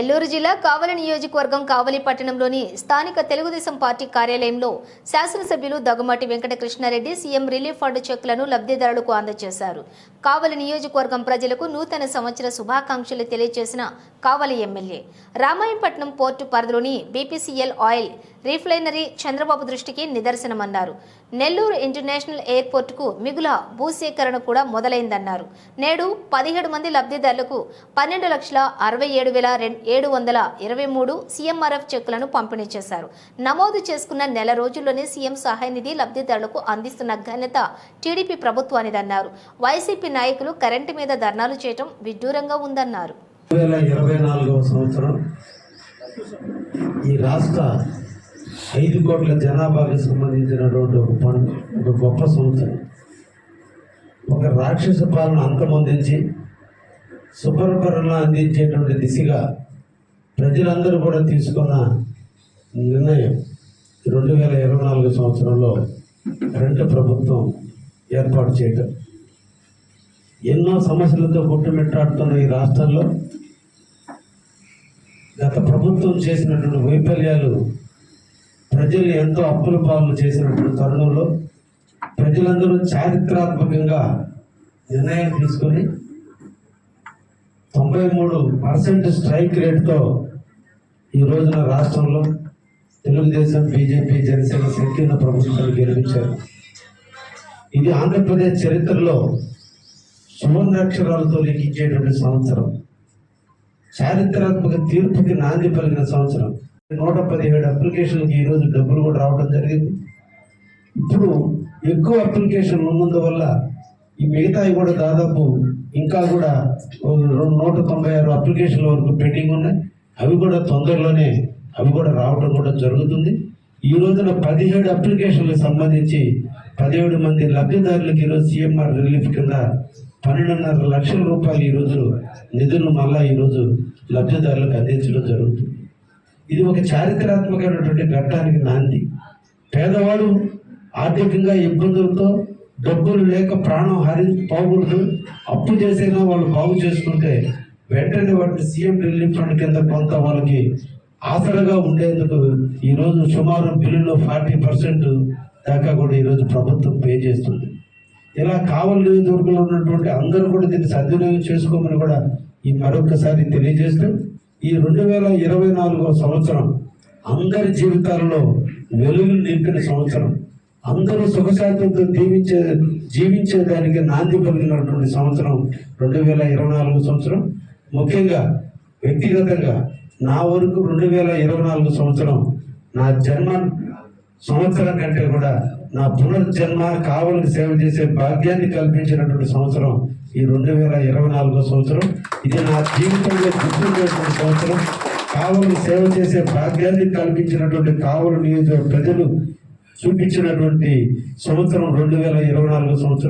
నెల్లూరు జిల్లా కావలి నియోజకవర్గం కావలి పట్టణంలోని స్థానిక తెలుగుదేశం పార్టీ కార్యాలయంలో శాసనసభ్యులు Daggumati Venkatakrishnareddy CM relief fund చెక్లను లబ్ధిదారులకు అందజేశారు. కావలి నియోజకవర్గం ప్రజలకు నూతన సంవత్సర శుభాకాంక్షలు తెలియజేసిన కావలి ఎమ్మెల్యే. రామాయంపట్నం పోర్టు పరిధిలోని బీపీసీఎల్ ఆయిల్ రీఫ్లైనరీ చంద్రబాబు దృష్టికి నిదర్శనమన్నారు. నెల్లూరు ఇంటర్నేషనల్ ఎయిర్పోర్టుకు మిగుల భూసేకరణ కూడా మొదలైందన్నారు. నేడు పదిహేడు మంది లబ్ధిదారులకు పన్నెండు లక్షల అరవై ఏడు వేల ఏడు వందల ఇరవై మూడు సీఎంఆర్ఎఫ్ చెక్కులను పంపిణీ చేశారు. నమోదు చేసుకున్న నెల రోజుల్లోనే సీఎం సహాయ నిధి లబ్ధిదారులకు అందిస్తున్న ఘనత టీడీపీ ప్రభుత్వానిదన్నారు వైసీపీ నాయకులు కరెంటు మీద ధర్నాలు చేయటం విడ్డూరంగా ఉందన్నారు. ఈ రాష్ట్ర ఐదు కోట్ల జనాభాకి సంబంధించినటువంటి ఒక పను ఒక గొప్ప సంవత్సరం ఒక రాక్షస పాలన అంతమొందించి శుభ్రపరణ అందించేటువంటి దిశగా ప్రజలందరూ కూడా తీసుకున్న నిర్ణయం రెండు వేల ఇరవై నాలుగు సంవత్సరంలో కరెంటు ప్రభుత్వం ఏర్పాటు చేయటం. ఎన్నో సమస్యలతో కొట్టుమిట్టాడుతున్న ఈ రాష్ట్రంలో గత ప్రభుత్వం చేసినటువంటి వైఫల్యాలు ప్రజలు ఎంతో అప్పుల పాలు చేసినటువంటి తరుణంలో ప్రజలందరూ చారిత్రాత్మకంగా నిర్ణయం తీసుకొని తొంభై మూడు పర్సెంట్ స్ట్రైక్ రేట్తో ఈ రోజున రాష్ట్రంలో తెలుగుదేశం బీజేపీ జనసేన సంకీర్ణ ప్రభుత్వాన్ని గెలిపించారు. ఇది ఆంధ్రప్రదేశ్ చరిత్రలో సువర్ణాక్షరాలతో లిఖించేటువంటి సంవత్సరం. చారిత్రాత్మక తీర్పుకి నాంది పలికిన సంవత్సరం. నూట పదిహేడు అప్లికేషన్కి ఈరోజు డబ్బులు కూడా రావడం జరిగింది. ఇప్పుడు ఎక్కువ అప్లికేషన్ ఉన్నందువల్ల ఈ మిగతాయి కూడా దాదాపు ఇంకా కూడా రెండు నూట తొంభై ఆరు అప్లికేషన్ల వరకు పెండింగ్ ఉన్నాయి. అవి కూడా తొందరలోనే అవి కూడా రావడం కూడా జరుగుతుంది. ఈ రోజున పదిహేడు అప్లికేషన్లకు సంబంధించి పదిహేడు మంది లబ్ధిదారులకు ఈరోజు సీఎంఆర్ రిలీఫ్ కింద పన్నెండున్నర లక్షల రూపాయలు ఈరోజు నిధులను మళ్ళా ఈరోజు లబ్ధిదారులకు అందించడం జరుగుతుంది. ఇది ఒక చారిత్రాత్మకమైనటువంటి ఘట్టానికి నాంది. పేదవాడు ఆర్థికంగా ఇబ్బందులతో డబ్బులు లేక ప్రాణం హరి పోకూడదు అప్పు చేసైనా వాళ్ళు బాగు చేసుకుంటే వెంటనే వాటిని సీఎం రిలీఫ్ ఫండ్ కింద కొంత వాళ్ళకి ఆసరగా ఉండేందుకు ఈరోజు సుమారు బిల్లులో ఫార్టీ పర్సెంట్ దాకా కూడా ఈరోజు ప్రభుత్వం పే చేస్తుంది. ఇలా కావలి నియోజకవర్గంలో ఉన్నటువంటి అందరూ కూడా దీన్ని సద్వినియోగం చేసుకోమని కూడా ఈ మరొకసారి తెలియజేస్తూ ఈ రెండు వేల ఇరవై నాలుగో సంవత్సరం అందరి జీవితాలలో వెలుగులు నింపిన సంవత్సరం. అందరూ సుఖశాంతంతో జీవించే జీవించేదానికి నాంది పలికినటువంటి సంవత్సరం రెండు వేల ఇరవై నాలుగు సంవత్సరం. ముఖ్యంగా వ్యక్తిగతంగా నా వరకు రెండు వేల ఇరవై నాలుగు సంవత్సరం నా జన్మ సంవత్సరం కంటే కూడా నా పునర్జన్మ కావలికి సేవ చేసే భాగ్యాన్ని కల్పించినటువంటి సంవత్సరం ఈ రెండు వేల ఇరవై నాలుగో సంవత్సరం. ఇది నా జీవితంలో గుర్తుండేటువంటి సంవత్సరం. కావలి సేవ చేసే భాగ్యాన్ని కల్పించినటువంటి కావలి నియోజక ప్రజలు చూపించినటువంటి సంవత్సరం రెండు వేల ఇరవై నాలుగో సంవత్సరం.